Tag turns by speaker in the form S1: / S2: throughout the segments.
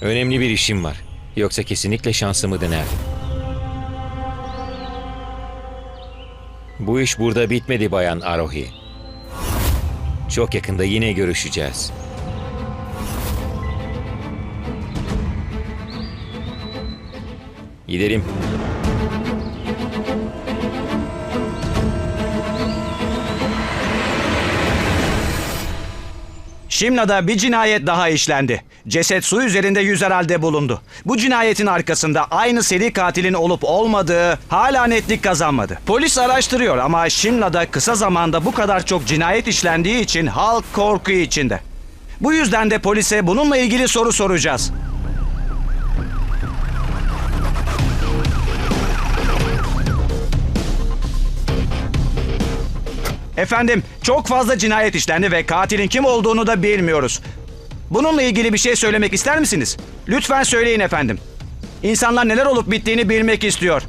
S1: Önemli bir işim var. Yoksa kesinlikle şansımı denerdim. Bu iş burada bitmedi Bayan Arohi. Çok yakında yine görüşeceğiz. Gidelim.
S2: Şimla'da bir cinayet daha işlendi. Ceset su üzerinde yüzer halde bulundu. Bu cinayetin arkasında aynı seri katilin olup olmadığı hala netlik kazanmadı. Polis araştırıyor ama Şimla'da kısa zamanda bu kadar çok cinayet işlendiği için halk korku içinde. Bu yüzden de polise bununla ilgili soru soracağız. Efendim, çok fazla cinayet işlendi ve katilin kim olduğunu da bilmiyoruz. Bununla ilgili bir şey söylemek ister misiniz? Lütfen söyleyin efendim. İnsanlar neler olup bittiğini bilmek istiyor.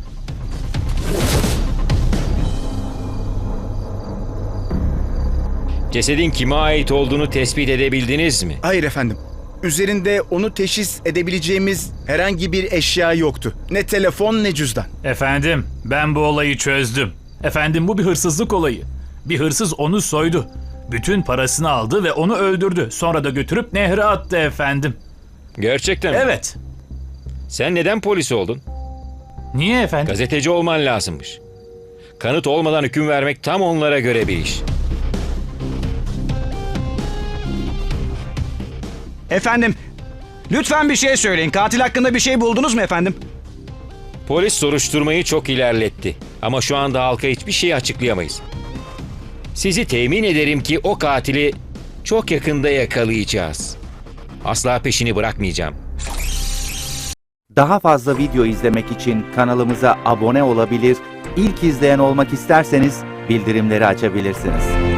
S1: Cesedin kime ait olduğunu tespit edebildiniz mi?
S3: Hayır efendim. Üzerinde onu teşhis edebileceğimiz herhangi bir eşya yoktu. Ne telefon ne cüzdan.
S4: Efendim, ben bu olayı çözdüm. Efendim bu bir hırsızlık olayı. Bir hırsız onu soydu. Bütün parasını aldı ve onu öldürdü. Sonra da götürüp nehre attı efendim.
S1: Gerçekten mi?
S4: Evet.
S1: Sen neden polis oldun?
S4: Niye efendim?
S1: Gazeteci olman lazımmış. Kanıt olmadan hüküm vermek tam onlara göre bir iş.
S2: Efendim, lütfen bir şey söyleyin. Katil hakkında bir şey buldunuz mu efendim?
S1: Polis soruşturmayı çok ilerletti. Ama şu anda halka hiçbir şey açıklayamayız. Sizi temin ederim ki o katili çok yakında yakalayacağız. Asla peşini bırakmayacağım.
S5: Daha fazla video izlemek için kanalımıza abone olabilir, ilk izleyen olmak isterseniz bildirimleri açabilirsiniz.